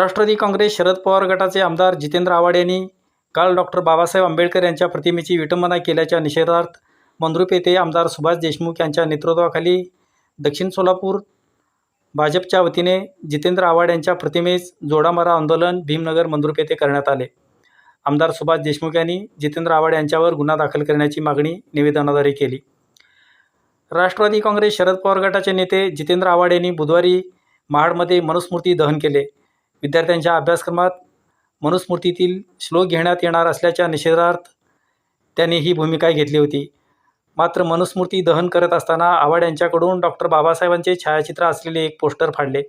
राष्ट्रवादी काँग्रेस शरद पवार गटाचे आमदार जितेंद्र आव्हाड यांनी काल डॉक्टर बाबासाहेब आंबेडकर यांच्या प्रतिमेची विटंबना केल्याच्या निषेधार्थ मंद्रुप येथे आमदार सुभाष देशमुख यांच्या नेतृत्वाखाली दक्षिण सोलापूर भाजपच्या वतीने जितेंद्र आव्हाड यांच्या प्रतिमेस जोडामारा आंदोलन भीमनगर मंद्रुप येथे करण्यात आले. आमदार सुभाष देशमुख यांनी जितेंद्र आव्हाड यांच्यावर गुन्हा दाखल करण्याची मागणी निवेदनाद्वारे केली. राष्ट्रवादी काँग्रेस शरद पवार गटाचे नेते जितेंद्र आव्हाड यांनी बुधवारी महाडमध्ये मनुस्मृती दहन केले. विद्यार्थ्यांच्या अभ्यासक्रमात मनुस्मृतीतील श्लोक घेण्यात येणार असल्याच्या निषेधार्थ त्यांनी ही भूमिका घेतली होती. मात्र मनुस्मृती दहन करत असताना आव्हाड यांच्याकडून डॉक्टर बाबासाहेबांचे छायाचित्र असलेले एक पोस्टर फाडले.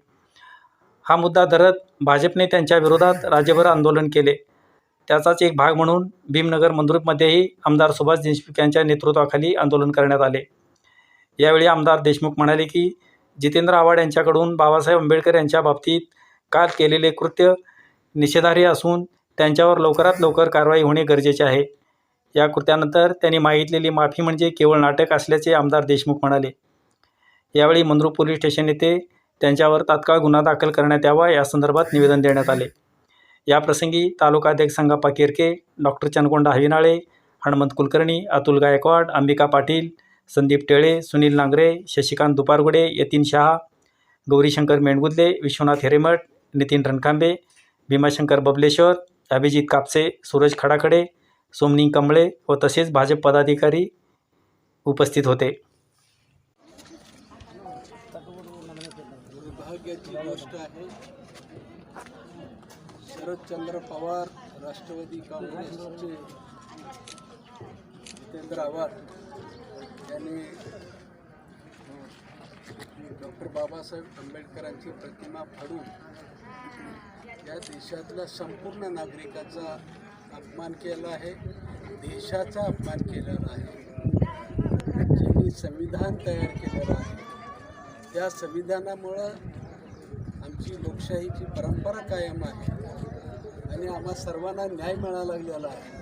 हा मुद्दा धरत भाजपने त्यांच्या विरोधात राज्यभर आंदोलन केले. त्याचाच एक भाग म्हणून भीमनगर मंद्रुपमध्येही आमदार सुभाष देशमुख यांच्या नेतृत्वाखाली आंदोलन करण्यात आले. यावेळी आमदार देशमुख म्हणाले की जितेंद्र आव्हाड यांच्याकडून बाबासाहेब आंबेडकर यांच्या बाबतीत काल केलेले कृत्य निषेधार्ह असून त्यांच्यावर लवकरात लवकर कारवाई होणे गरजेचे आहे. या कृत्यानंतर त्यांनी मागितलेली माफी म्हणजे केवळ नाटक असल्याचे आमदार देशमुख म्हणाले. यावेळी मंद्रुप पोलीस स्टेशन येथे त्यांच्यावर तात्काळ गुन्हा दाखल करण्यात यावा यासंदर्भात निवेदन देण्यात आले. याप्रसंगी तालुकाध्यक्ष संगाप्पा केरके डॉक्टर चनकोंडा हविनाळे हनुमंत कुलकर्णी अतुल गायकवाड अंबिका पाटील संदीप टेळे सुनील नांगरे शशिकांत दुपारगुडे यतीन शहा गौरीशंकर मेणगुदले विश्वनाथ हेरेमठ नितीन रणकांबे भीमाशंकर बबलेश्वर अभिजित कापसे सूरज खडाखडे सोमनी कंबळे व तसेच भाजप पदाधिकारी उपस्थित होते. गोष्ट आहे शरदचंद्र पवार राष्ट्रवादी काँग्रेसचे जितेंद्र आव्हाड यांनी डॉक्टर बाबासाहेब आंबेडकरांची प्रतिमा फाडून या देशातल्या संपूर्ण नागरिकाचा अपमान केला आहे. देशाचा अपमान केलेला आहे ज्यांनी संविधान तयार केलेलं आहे त्या संविधानामुळं आमची लोकशाहीची परंपरा कायम आहे आणि आम्हा सर्वांना न्याय मिळायला लागलेला आहे.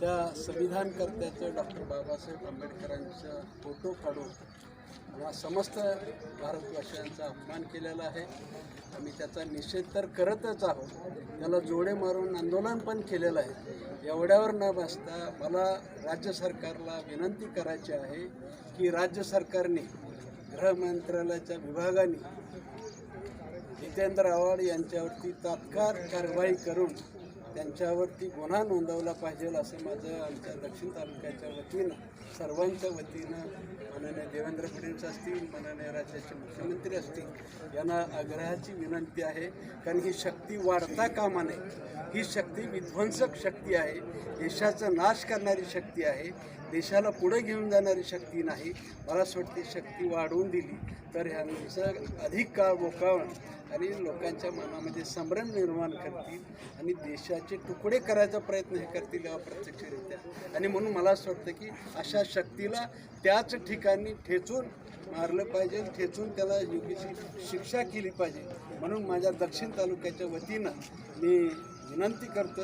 त्या संविधानकर्त्याचं डॉक्टर बाबासाहेब आंबेडकरांचा फोटो काढून हा समस्त भारतवासियांचा अपमान केलेला आहे. आम्ही त्याचा निषेध तर करतच आहोत. त्याला जोडे मारून आंदोलन पण केलेलं आहे. एवढ्यावर न बसता मला राज्य सरकारला विनंती करायची आहे की राज्य सरकारने गृह मंत्रालयाच्या विभागाने जितेंद्र आव्हाड यांच्यावरती तात्काळ कारवाई करून त्यांच्यावरती गुन्हा नोंदवला पाहिजे असं माझं आमच्या दक्षिण तालुक्याच्या वतीनं सर्वांच्या वतीनं माननीय देवेंद्र फडणवीस असतील माननीय राज्याचे मुख्यमंत्री असतील यांना आग्रहाची विनंती आहे. कारण ही शक्ती वाढता कामा नये. ही शक्ती विध्वंसक शक्ती आहे. देशाचा नाश करणारी शक्ती आहे. देशाला पुढे घेऊन जाणारी शक्ती नाही. मला असं वाटते शक्ती वाढवून दिली. तर ह्यांचं अधिक काळ मोकावण आणि लोकांच्या मनामध्ये संभ्रम निर्माण करतील आणि देशाचे तुकडे करायचा प्रयत्न हे करतील यावर प्रत्यक्षरित्या आणि म्हणून मला असं वाटतं की अशा शक्तीला त्याच ठिकाणी ठेचून मारलं पाहिजे ठेचून त्याला योग्यची शिक्षा केली पाहिजे. म्हणून माझ्या दक्षिण तालुक्याच्या वतीनं मी विनंती करतो